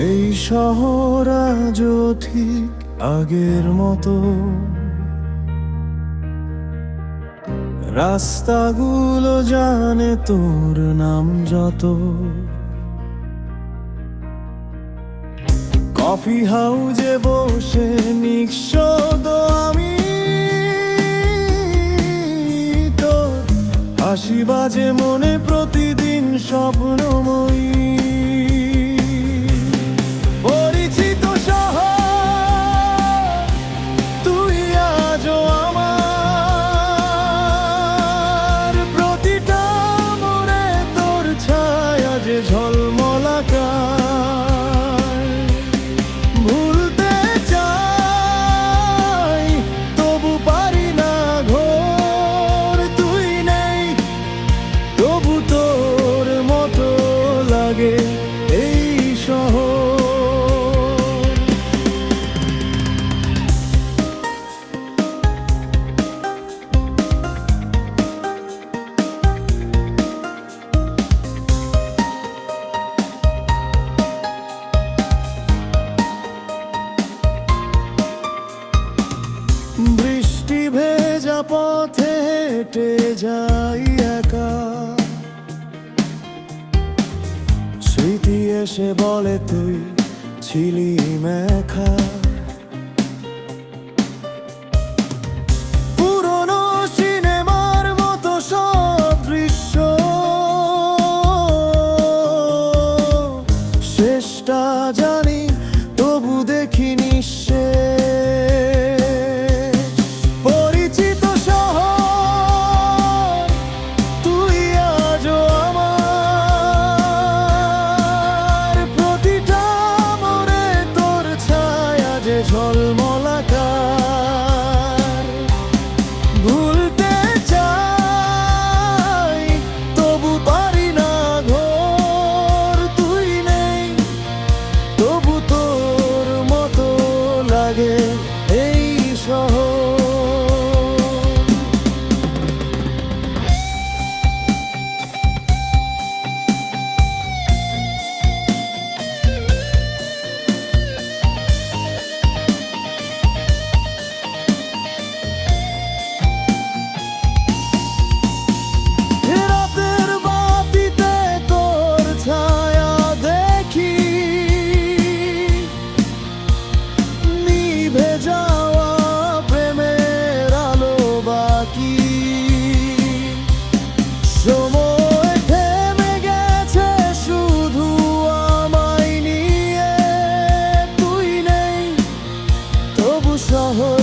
এই শহর আজও ঠিক আগের মতো। রাস্তাগুলো জানে তোর নাম যত। কফি হাউজে বসে নিঃশব্দ আমি। তোর হাসি বাজে মনে প্রতিদিন স্বপ্নময়ী বৃষ্টি ভেজা পথে হেঁটে যাই একা। স্মৃতি এসে বলে তুই ছিলি মেখা জানি ঝলমল Oh.